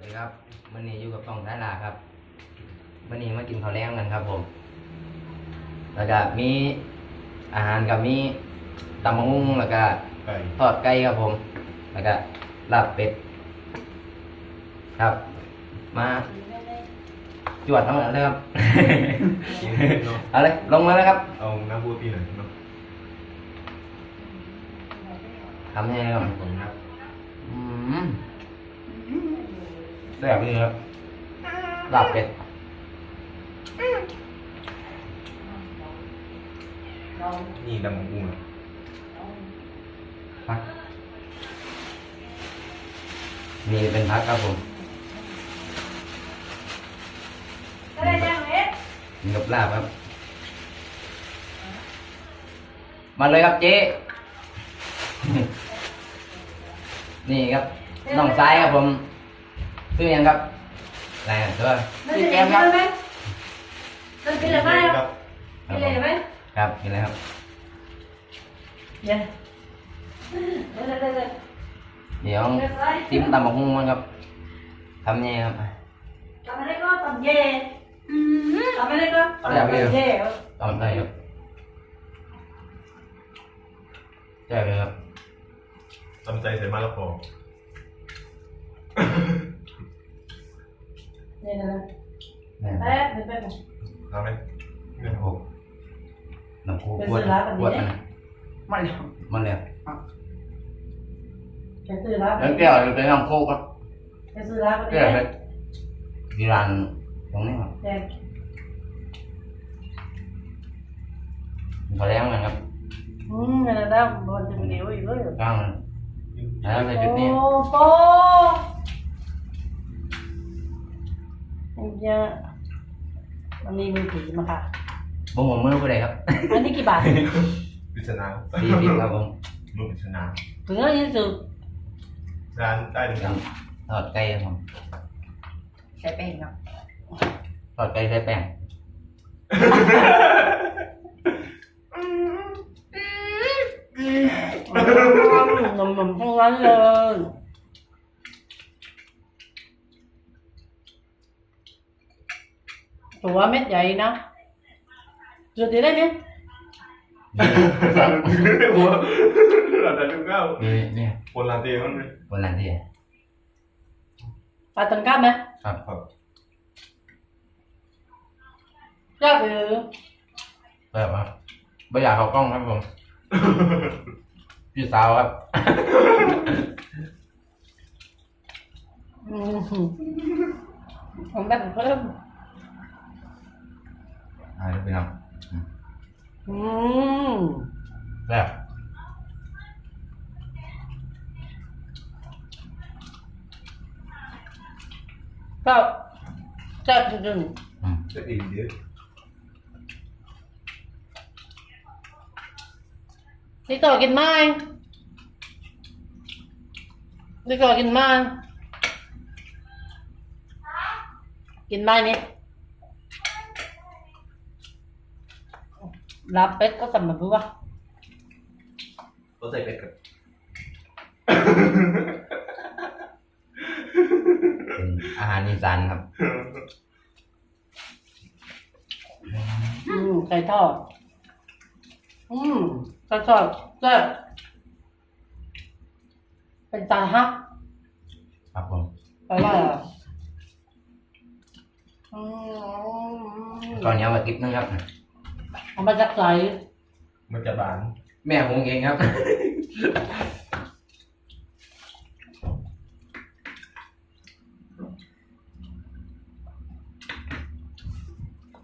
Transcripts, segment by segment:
วัสดีครับวันนี้อยู่กับต้องท้ายลาครับวันนี้มากินข้าวแล้งกันครับ ผม แล้วก็มีอาหารกับมีตำมะฮุ่งแล้วก็ไก่ทอดไก่ครับผม แล้วก็ลาบเป็ด ครับ มาจวดทั้งหมดเลยครับ เอาเลยลงมาแล้วครับ เอาน้ำบูตีหน่อยเนาะทำยังไงครับ แซ่บเลยครับลาบเป็ดนี่ดำของกุ้งอะพักมีเป็นพักครับผมก็ได้ยังเอ๊ะกินกับลาบครับ มาเลยครับเจ๊นี่ครับน้องซ้ายครับผม ชื่อยังครับอะไรอะตัวนั่นชื่อจะแกยัมงครับไหมนั่นกินอะไรไหมครับกินอะไรไหมครับกินอะไรครับเดี๋ยวเดี๋ยวเดี๋ยวเดี๋ยวเดี๋ยวเดี๋ยวไปจิ้มตำบักหุ่งมันครับทำยังไงครับทำอะไรก็ทำเย่ทำอะไรก็ทำเย่ตอนไหนครับใช่เลยครับตำใจใส่มะละกอ นี่ยนะแม่แป๊บนึงแป๊บนึงทำไหมเนี่ยโอ้น้ำคูเป็นขวดสุราแบบนี้ขวดมันไม่เลยมันเลยแกซื้อร้านแล้วแก้วเป็นน้ำโคกครับแกซื้อร้านก็แก้วเป็นที่ร้านตรงนี้ครับแกพอแล้วนะครับอืมนั่นนะมันจะเหนียวอีกเลยก้างมันแล้วใส่จุดนี้โอ้โห เนี่ยมันมีมือถือมาค่ะบ่หมมือผู้ใดครับอันนี้กี่บาทปริศนาสี่สิบครับผมรูปปริศนาถึงแล้วยี่สิบร้านใต้ดินยังทอดไก่ครับผมใช้แป้งเนาะทอดไก่ใส่แป้งนมนมทั้งนั้นเลย ตัวเม็ดใหญ่นะจุดที่ได้ไหมหัวร้านใต้ดินเก้านี่นี่คนลาเต้มันเลยบนหลังที่ปลาตังก้าไหมครับครับยากหรือแบบว่าไม่อยากเขากล้องครับผมพี่สาวครับอืมผมแบบเพิ่ม อะไรเป็นครับอืมแบบก็จัดจริงอืมจะอีกเยอะๆนี่ต่อกินไหมนี่ต่อกินไหมกินไหมนี่ ลาเป็ดก็ทำแบบนี้วะก็ใส่เป็ดกับเป็นอาหารอีสานครับ อืมไก่ทอด อืมไก่ทอดแซ่บเป็นตาฮักครับผมไปว่าอืมก่อนนี้เอามาติ๊บนึงครับ เอามาจากไหนมันจะบานแม่ผมเองครับ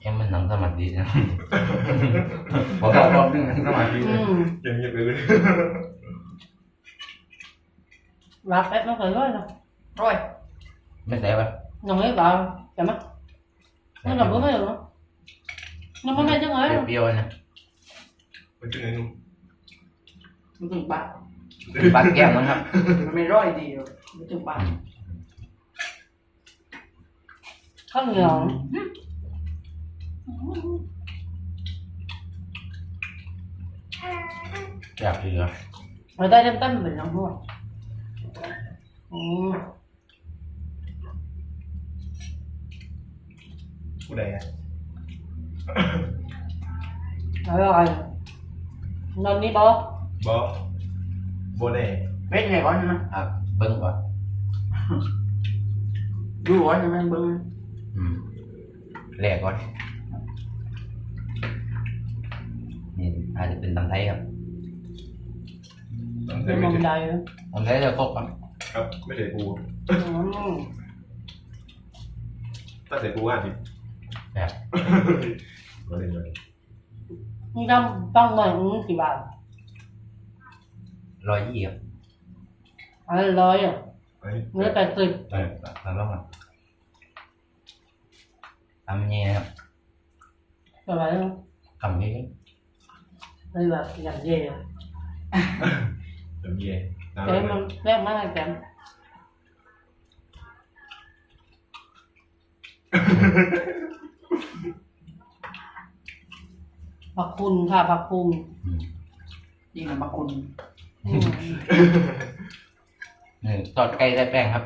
เอ็มมันหนังสมาธินะผมก็ชอบดึงหนังสมาธิอืมเงียบๆไปเลย รับเอ็ด nó phải rồi nè ร้อยไม่ใส่ปะ nồng ấy vào chả mắt nó là bữa mấy rồi nó mới mấy chứ ấy เปรี้ยวๆนะมันจะไงนุ่มมันถึงปากปลาแก้มนะครับ มันไม่ร้อยดีหรอกมันถึงปาก có nhiều อยากเหลือ ở đây đem tâm mình không mua ừ. ผู้ใดอะอร่อยนอนนี่บอบอโบเน่เป็ดไงก่อนนะครับเบิ้งก่อนดูก่อนใช่ไหมเบิ้งอืมแรกก่อนนี่อาจจะเป็นตำไทยครับต้องเป็ใส่นไม่นมใช่ใดตำไทยจะครบครับครับไม่ใส่ปูอืมถ้าใส่ปูอะดิแบบโบเน่เลยนี่ต้องต้องหน่อยอืมกี่บาทร้อยยี่ครับอันละร้อยอะเฮ้ยเนื้อแปดสิบเออแล้วก็มาทำยังไงครับแบบ ไหนคำนี้เลยแบบอย่างเย่อะเดี๋ยวเย่น้ำแต่เลยมันแรกมาก แต่ผักคุณค่ะผักคุณอืมยิ่งนะมาคุณอืมนี่ทอดไก่ใส่แป้งครับ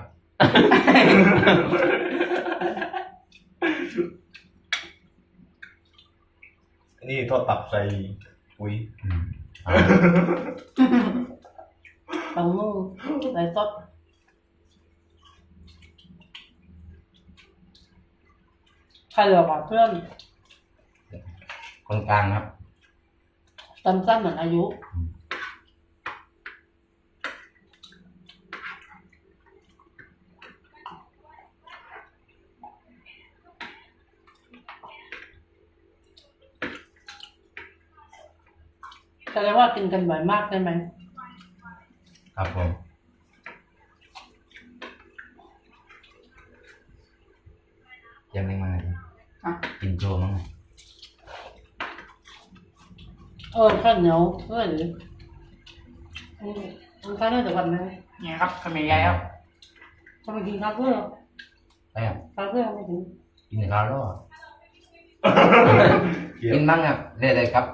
อันนี่ทอดตับใส่ปุ๋ยอืมเอาปังนุ่งใส่ซอสใครเหลือก่อนเพื่อน คนกลางครับ ตำสั้นเหมือนอายุ แสดงว่ากินกันบ่อยมากใช่ไหม ครับผมยังไม่มาเลยอะ กินโชว์มั้ง เออข้าวเหนียวเพื่อนหรืออืมมันข้าวเหนียวแต่วันไหมเนี่ยครับขมิ้นใหญ่ครับทำไมกินข้าวเพื่อนแป้งข้าวเพื่อนไม่ถึงกินข้าวแล้วเกี่ยวกินบ้างครับเรื่อยๆครับ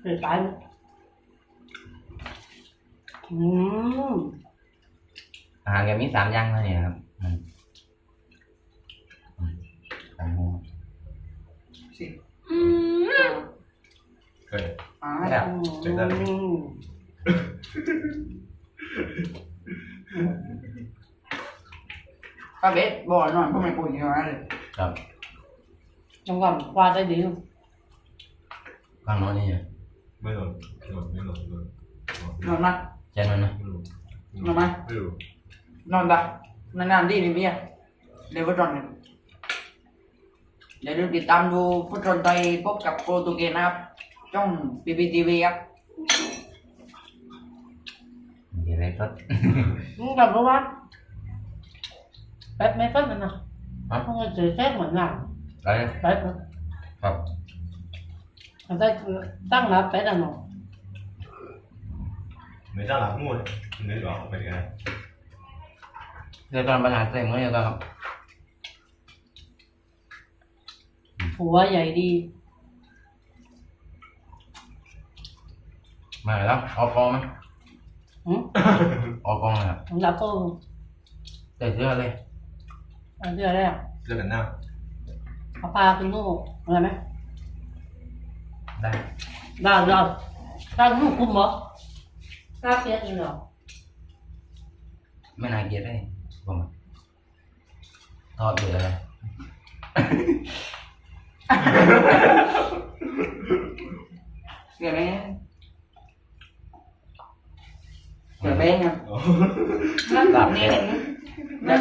เสียตายไหมอืมอาหารแกมีสามอย่างเท่านี้นะครับอืมอืมสามหัวสิเคยอ่าแบบเป็น อะไรอืมก็เบ็ดบ่อนอนพวกไม่ปุ๋ยอย่างนั้นเลย ครับ จังหวะกวาดได้ดีข้างโน้นนี่ไม่หล่นไม่หล่นไม่หล่นไม่หล่นนอนมาใช่ไหมนะไม่หล่นนอนไหมไม่หล่นนอนตานานๆดีนี่เมียเดี๋ยวก็ตอนนี้เดี๋ยวดูติดตามดูฟุตบอลไทยพบกับโปรตุเกสนะครับ ช่องปีพีทีวีครับมีอะไรก็ มึงกลับรู้ว่าแป๊บไม่ก็นั่นนะฮะต้องเจอแค่เหมือนหนังอะไรแป๊บนะครับมันได้ตั้งรับแป๊บอะเนาะไม่จ้าหลับงูเลยนึกออกไปไงเดี๋ยวตอนปัญหาเต็มก็ยังครับหัวใหญ่ดี มาแล้วเอากองไหมหืมเอากองเลยครับผมรับก็ใส่เสื้อเลยอันเดียวแรกเรื่องกันหน้าเอาปลาขึ้นนู่นอะไรไหมได้ได้ได้ได้นู่นคุ้มเหรอได้เสียจริงเหรอไม่น่าเกลียดได้ผมทอดเบื่อเลยเดี๋ยวไหม เดี๋ยวแบงครับอ๋อนั่นหลับนี่เนี่ยเห็น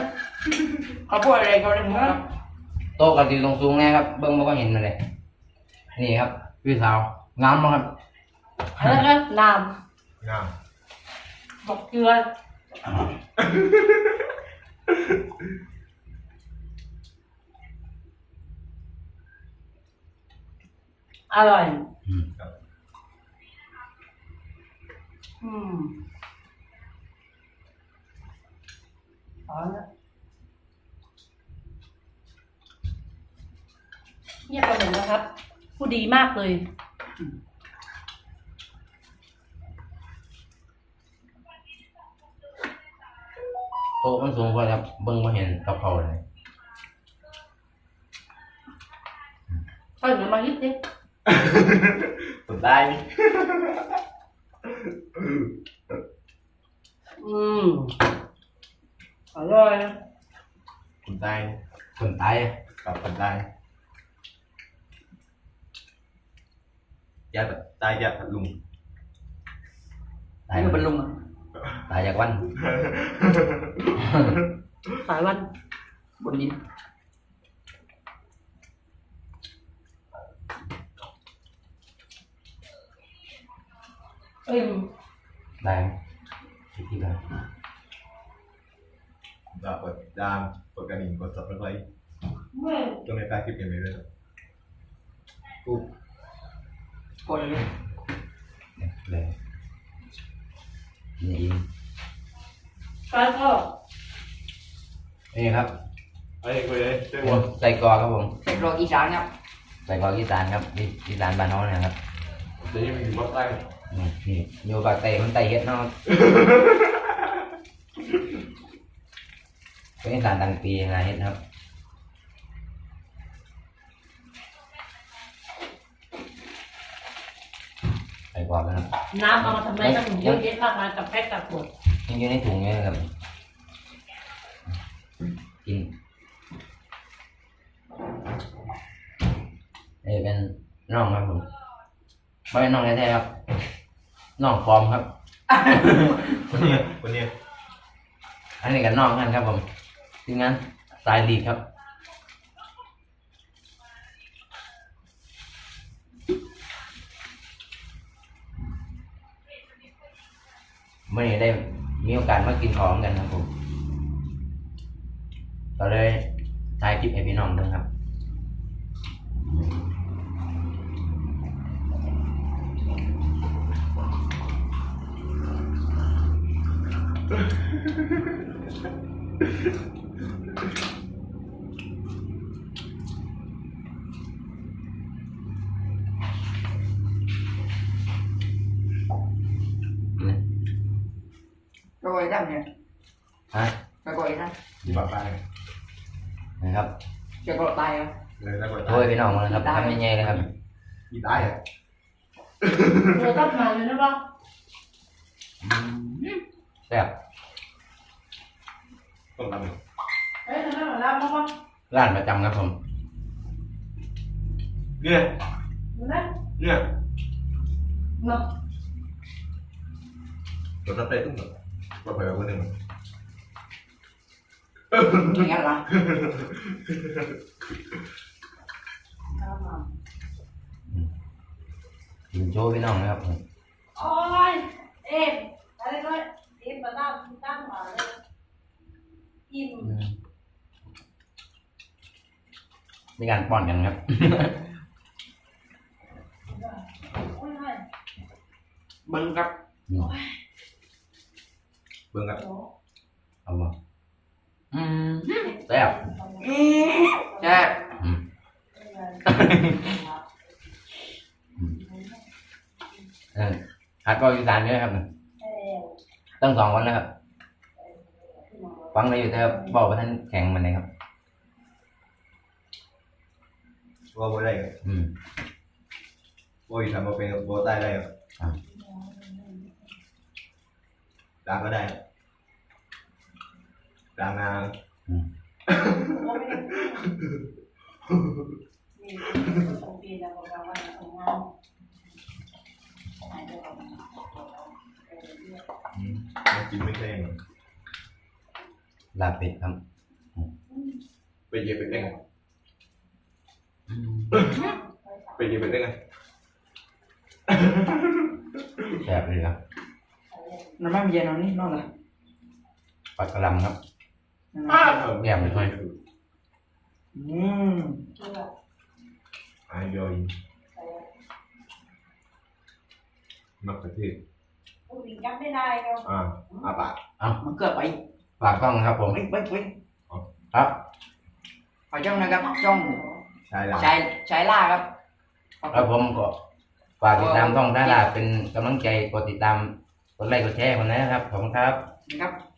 เขาพูดอะไรเขาเรียกว่าโต๊ะกับตีตรงสูงแน่ครับ เบิ้งมันก็เห็นมาเลย นี่ครับพี่สาวงามมากครับอะไรนะน้งามำบอกเกลืออร่อย อืม ครับ อืมเอาละเงียบไปหมดแล้วครับ ผู้ดีมากเลยโต๊ะมันสูงกว่าครับเบิ้งมาเห็นกับเขาเลยก็อย่ามาฮิตดิสนได้นี่อืม อร่อยคนใต้คนตายกับคนใต้ยาแบบใต้ยาผัดลุง ตาย นี่เป็นลุง อะตายจากวันสายวันบนดินเอ้ยได้ที่ที่แล้วจะกดดามกดกระดิ่งกดสับสไครต์เมื่อตรงในใต้คลิปยังไงด้วยปุ๊บกดเลยเลยนี่เองปลาทอดนี่ครับเอ้ยคุยเลยช่วยผวมนใส่กรอกครับผมเซ็ตโรอีสานครับใส่กรอกอีสานครับอีอีสานบ้านน้องนะครับจะยังมีอยู่ว่าใต้นี่นี่อยู่ปากเตะมันไตเฮ็ดเนาะ เป็นอีสานตังปีนะเฮ็ดครับใส่กรอกนะครับน้ำเอามาทำไมถ้าถึงเยอะแยะมากมายกับแพ็คกับขวดยังอยู่ในถุงอยู่เลยครับกินนี่เป็นน่องครับผมไม่เป็นน่องแท้ๆครับน่องปลอมครับ คนนี้คนนี้อันนี้กับน่องกันครับผม ทีมงานสายลีดครับเมื่อนี้ได้มีโอกาสมากินของกันครับผมก็เลยถ่ายคลิปให้พี่น้องดูครับ โรยได้เนี่ยฮะไปกดอีกนะอยู่ปากใต้นะครับ จะกดตายเหรอเลยแล้วกดโอ้ยพี่น้องมาแล้วครับทำยังไงเลยครับมีใต้อะเราต้องมาเลยนะบ้างแซ่บต้องทำอยู่เฮ้ยทำไมมาแล้วบ้างร้านประจำครับผมเนี่ยดูนะเนี่ยเนาะกดสเตตุ้งแบบว่าเผยคนหนึ่งอย่างนั้นเหรอกินโชว์พี่น้องนะครับผมโอ้ยเอ็มอะไรก็เอ็มมาตั้งตั้งมาเลยอิ่ม อืม มีการป้อนกันครับโอ้ยเบิ้งครับอืมเบิ่งกับเอาบ่อืมแซ่บแซ่บอืมเออฮัดก็อีสานด้วยครับตั้งสองวันแล้วครับ ฟังได้อยู่แต่บอกว่าท่านแข็งมันเลยครับ ว่าบ่ได้อืมว่าอยู่ทำมาเป็นบัวใต้ได้อ่าดามก็ได้ดามนาอืมอืมมันกินไม่แข็งลาบเป็ดครับ ไปเย็บเป็นได้ไงอืม ไปเย็บเป็นได้ไงแซ่บเลยครับน้ำมันเย็นเอานี่นอนเลยปลากระหลำครับแยมไปด้วยอืมอายยอยมักกะเทศจำไม่ได้เราอ่าอาปากมันเกิดไปฝากกล้องครับผมไปไปไปครับขอจ้องนะครับจ้อง ใช่ละชายชายล่าครับแล้วผมก็ฝากติดตามท่องท่าลาเป็นกำลังใจกดติดตามกดไลค์กดแชร์คนนะครับขอบคุณครับนะครับ